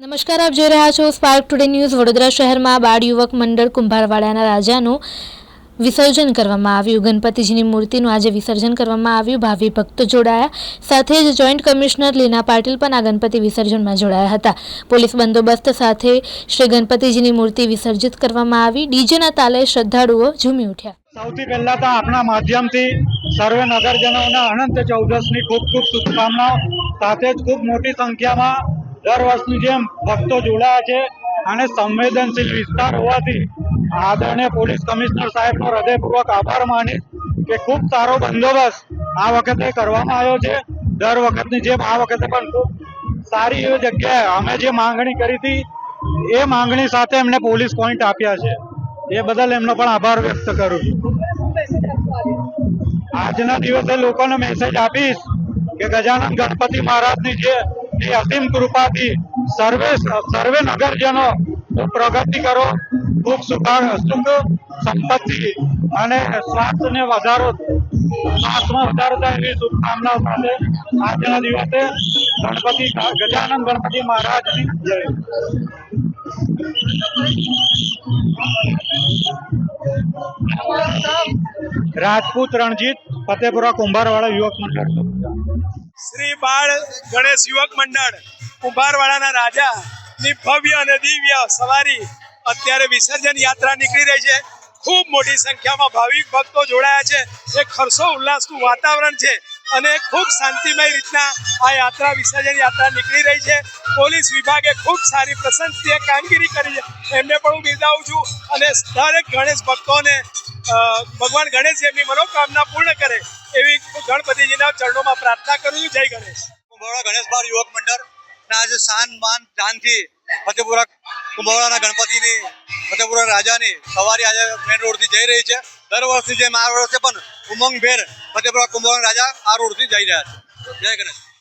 નમસ્કાર, આપ જોઈ રહ્યા છો સ્પાર્ક ટુડે ન્યૂઝ વડોદરા શહેરમાં બાળ યુવક મંડળ કુંભારવાડાના રાજાનું વિસર્જન કરવામાં આવ્યું. ગણપતિજીની મૂર્તિનું આજે વિસર્જન કરવામાં આવ્યું. ભાવિ ભક્તો જોડાયા. સાથે જ જોઈન્ટ કમિશનર લીના પાટીલ પણ આ ગણપતિ વિસર્જનમાં જોડાયા હતા. પોલીસ બંદોબસ્ત સાથે શ્રી ગણપતિજીની મૂર્તિ વિસર્જિત કરવામાં આવી. ડીજેના તાલે શ્રદ્ધાળુઓ ઝૂમી ઉઠ્યા. સૌથી પહેલા તો આપણા માધ્યમથી સર્વે નગરજનોના અનંત ચૌદસની ખૂબ ખૂબ શુભકામનાઓ. સાથે જ ખૂબ મોટી સંખ્યામાં દર વર્ષની જેમ ભક્તો જોડાયા છે અને સંવેદનશીલ વિસ્તાર હોવાથી આદરણીય પોલીસ કમિશનર સાહેબનો હૃદયપૂર્વક આભાર માનીશ કે ખૂબ સારો બંદોબસ્ત આ વખતે કરવામાં આવ્યો છે. દર વખતની જેમ આ વખતે પણ ખૂબ સારી એવી જગ્યાએ અમે જે માંગણી કરી હતી, એ માંગણી સાથે એમને પોલીસ પોઈન્ટ આપ્યા છે. એ બદલ એમનો પણ આભાર વ્યક્ત કરું છું. આજના દિવસે લોકોને મેસેજ આપીશ કે ગજાનંદ ગણપતિ મહારાજની જે એ અસીમ કૃપાથી સર્વે સર્વે નગરજનો પ્રગતિ કરો સુખ સુખાણ સુખ સંપત્તિ અને સ્વાસ્થ્યને વધારો, સ્વાસ્થ્યમાં વધારો થાય એવી શુભકામનાઓ સાથે આજના દિવસે ગણપતિ ગજાનંદ ગણપતિ મહારાજની જય. રાજપૂત રણજીત ફતેપુરા કુંભારવાળા યુવક મંડળ. શ્રી બાળ ગણેશ યુવક મંડળ કુંભારવાળાના રાજા ની ભવ્ય અને દિવ્ય સવારી. અત્યારે વિસર્જન યાત્રા નીકળી રહી છે. ખૂબ મોટી સંખ્યામાં ભાવિક ભક્તો જોડાયા છે. એક હર્ષો ઉલ્લાસનું વાતાવરણ છે. અને ખૂબ શાંતિમય રીતના આ યાત્રા વિસર્જન યાત્રા નીકળી રહી છે. પોલીસ વિભાગે ખૂબ સારી પ્રશંસનીય કામગીરી કરી છે. એમને પણ હું બિરદાવું છું અને દરેક ગણેશ ભક્તોને ભગવાન ગણેશ એમની મનોકામના પૂર્ણ કરે એવી ગણપતિજીના ચરણોમાં પ્રાર્થના કરું છું. જય ગણેશ. કુંભવાડા ગણેશ બાર યુવક મંડળ આજે શાન માન જાનથી ફતેપુરા કુંભવાડાના ગણપતિની, ફતેપુરા રાજાની સવારી આજે મેન રોડથી જઈ રહી છે. દર વર્ષની જેમ આ વર્ષે પણ ઉમંગભેર ફતેપુરા કુંભવાડા રાજા આ રોડથી જઈ રહ્યા છે. જય ગણેશ.